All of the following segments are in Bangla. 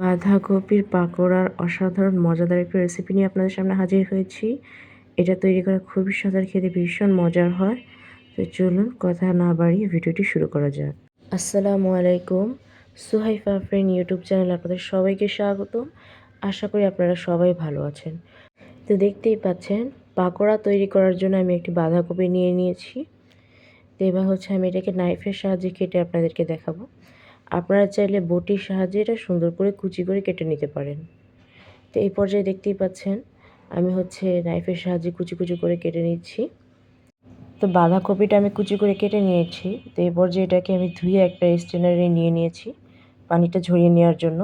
বাঁধাকপির পাকোড়ার অসাধারণ, মজাদার একটা রেসিপি নিয়ে আপনাদের সামনে হাজির হয়েছি। এটা তৈরি করা খুবই সাদার খেতে ভীষণ মজার হয়। তো চলুন কথা না বাড়িয়ে ভিডিওটি শুরু করা যাক। আসসালামু আলাইকুম। সুহাইফা ফ্রেন্ড ইউটিউব চ্যানেল আপনাদের সবাইকে স্বাগতম। আশা করি আপনারা সবাই ভালো আছেন। তো দেখতেই পাচ্ছেন, পাকোড়া তৈরি করার জন্য আমি একটি বাঁধাকপি নিয়ে নিয়েছি। তো এবার হচ্ছে আমি এটাকে নাইফের সাহায্যে কেটে আপনাদেরকে দেখাবো। আপনারা চাইলে বটির সাহায্যে এটা সুন্দর করে কুচি করে কেটে নিতে পারেন। তো এই পর্যায়ে দেখতেই পাচ্ছেন, আমি হচ্ছে নাইফের সাহায্যে কুচি কুচি করে কেটে নিচ্ছি। তো বাঁধাকপিটা আমি কুচি করে কেটে নিয়েছি। তো এই পর্যায়ে এটাকে আমি ধুয়ে একটা স্টেনারে নিয়ে নিয়েছি পানিটা ঝরিয়ে নেওয়ার জন্য।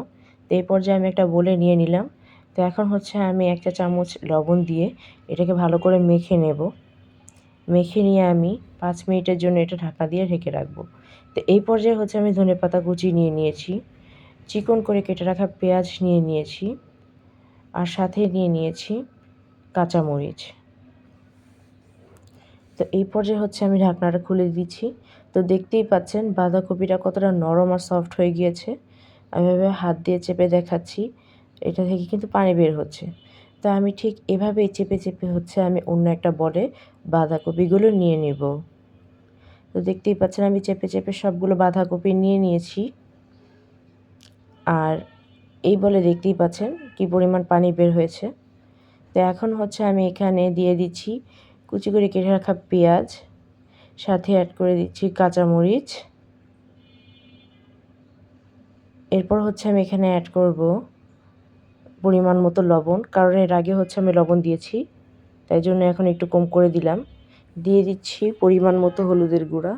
তো এই পর্যায়ে আমি একটা বলে নিয়ে নিলাম। তো এখন হচ্ছে আমি একটা চামচ লবণ দিয়ে এটাকে ভালো করে মেখে নেব। মেখে নিয়ে আমি পাঁচ মিনিটের জন্য এটা ঢাকা দিয়ে ঢেকে রাখব। তো এই পর্যায়ে হচ্ছে আমি ধনে পাতা কুচি নিয়ে নিয়েছি, চিকন করে কেটে রাখা পেঁয়াজ নিয়ে নিয়েছি, আর সাথে নিয়ে নিয়েছি কাঁচামরিচ। তো এই পর্যায়ে হচ্ছে আমি ঢাকনাটা খুলে দিচ্ছি। তো দেখতেই পাচ্ছেন বাঁধাকপিটা কতটা নরম আর সফট হয়ে গিয়েছে। আমি এভাবে হাত দিয়ে চেপে দেখাচ্ছি, এটা থেকে কিন্তু পানি বের হচ্ছে। তো আমি ঠিক এভাবেই চেপে চেপে হচ্ছে আমি অন্য একটা বলে বাঁধাকপিগুলো নিয়ে নেব। তো দেখতেই পাচ্ছেন আমি চেপে চেপে সবগুলো বাঁধাকপি নিয়ে নিয়েছি। আর এই বলে দেখতেই পাচ্ছেন কি পরিমাণ পানি বের হয়েছে। তো এখন হচ্ছে আমি এখানে দিয়ে দিচ্ছি কুচি করে কেটে রাখা পেঁয়াজ, সাথে অ্যাড করে দিচ্ছি কাঁচামরিচ। এরপর হচ্ছে আমি এখানে অ্যাড করব পরিমাণ মতো লবণ, কারণ এর আগে হচ্ছে আমি লবণ দিয়েছি, তাই জন্য এখন একটু কম করে দিলাম। দিয়ে দিচ্ছি পরিমাণ মতো হলুদের গুঁড়া,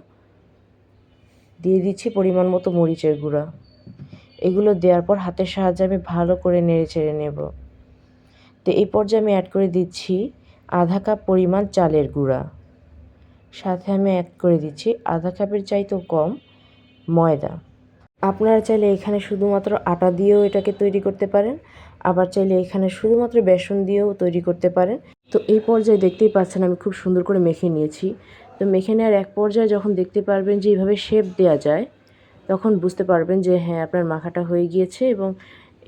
দিয়ে দিচ্ছি পরিমাণ মতো মরিচের গুঁড়া। এগুলো দেওয়ার পর হাতের সাহায্যে আমি ভালো করে নেড়ে চেড়ে নেব। তো এই পর্যায়ে আমি অ্যাড করে দিচ্ছি আধা কাপ পরিমাণ চালের গুঁড়া। সাথে আমি অ্যাড করে দিচ্ছি আধা কাপের চাইতেও কম ময়দা। আপনারা চাইলে এখানে শুধুমাত্র আটা দিয়েও এটাকে তৈরি করতে পারেন, আবার চাইলে এখানে শুধুমাত্র বেসন দিয়েও তৈরি করতে পারেন। তো এই পর্যায়ে দেখতেই পাচ্ছেন আমি খুব সুন্দর করে মেখে নিয়েছি। তো মেখে নেওয়ার এক পর্যায়ে যখন দেখতে পারবেন যে এইভাবে শেপ দেওয়া যায়, তখন বুঝতে পারবেন যে হ্যাঁ আপনার মাখাটা হয়ে গিয়েছে এবং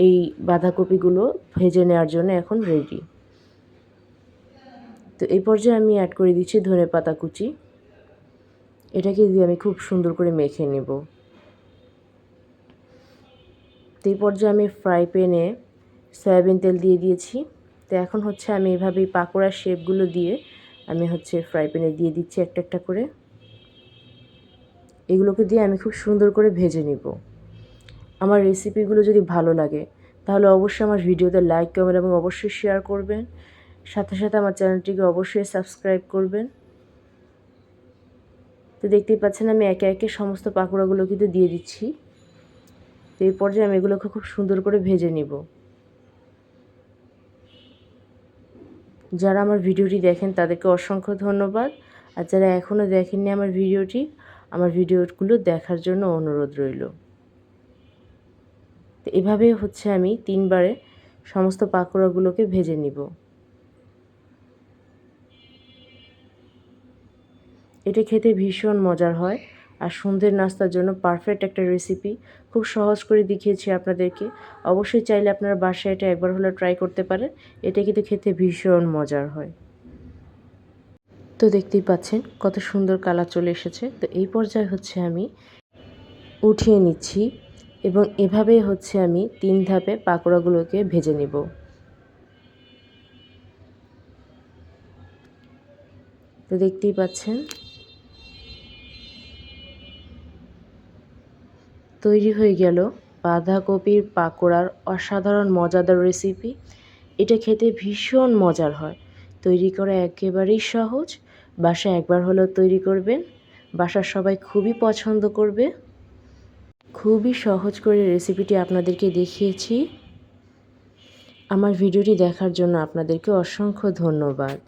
এই বাঁধাকপিগুলো ভেজে নেওয়ার জন্য এখন রেডি তো এই পর্যায়ে আমি অ্যাড করে দিচ্ছি ধনে পাতা কুচি। এটাকে দিয়ে আমি খুব সুন্দর করে মেখে নেব। তো এই পর্যায়ে আমি ফ্রাই প্যানে সয়াবিন তেল দিয়ে দিয়েছি। তো এখন হচ্ছে আমি এভাবেই পাকোড়ার শেপগুলো দিয়ে আমি হচ্ছে ফ্রাই প্যানে দিয়ে দিচ্ছি একটা একটা করে। এগুলোকে দিয়ে আমি খুব সুন্দর করে ভেজে নিব। আমার রেসিপিগুলো যদি ভালো লাগে, তাহলে অবশ্যই আমার ভিডিওতে লাইক কমেন্ট এবং অবশ্যই শেয়ার করবেন। সাথে সাথে আমার চ্যানেলটিকে অবশ্যই সাবস্ক্রাইব করবেন। তো দেখতেই পাচ্ছেন আমি একে একে সমস্ত পাকোড়াগুলো কিন্তু দিয়ে দিচ্ছি। তো এই পর্যায়ে আমি এগুলোকে খুব সুন্দর করে ভেজে নিব। যারা আমার ভিডিওটি দেখেন তাদেরকে অসংখ্য ধন্যবাদ। আর যারা এখনও দেখেননি আমার ভিডিওটি, আমার ভিডিওগুলো দেখার জন্য অনুরোধ রইল। তো এভাবেই হচ্ছে আমি তিনবারে সমস্ত পাকোড়াগুলোকে ভেজে নিব। এটা খেতে ভীষণ মজার হয়। আর সন্ধ্যের নাস্তার জন্য পারফেক্ট একটা রেসিপি খুব সহজ করে দেখিয়েছি আপনাদেরকে। অবশ্যই চাইলে আপনারা বাসায় এটা একবার হলে ট্রাই করতে পারেন। এটা কিন্তু খেতে ভীষণ মজার হয়। তো দেখতেই পাচ্ছেন, কত সুন্দর কালার চলে এসেছে। তো এই পর্যায়ে হচ্ছে আমি উঠিয়ে নিচ্ছি এবং এভাবে হচ্ছে আমি তিন ধাপে পাকোড়াগুলোকে ভেজে নেব। তো দেখতেই পাচ্ছেন তৈরি হয়ে গেল বাঁধাকপির পাকোড়ার অসাধারণ মজাদার রেসিপি এটা খেতে ভীষণ মজার হয়। তৈরি করা একেবারেই সহজ। বাসায় একবার হলেও তৈরি করবেন। বাসার সবাই খুবই পছন্দ করবে। খুবই সহজ করে রেসিপিটি আপনাদেরকে দেখিয়েছি। আমার ভিডিওটি দেখার জন্য আপনাদেরকে অসংখ্য ধন্যবাদ।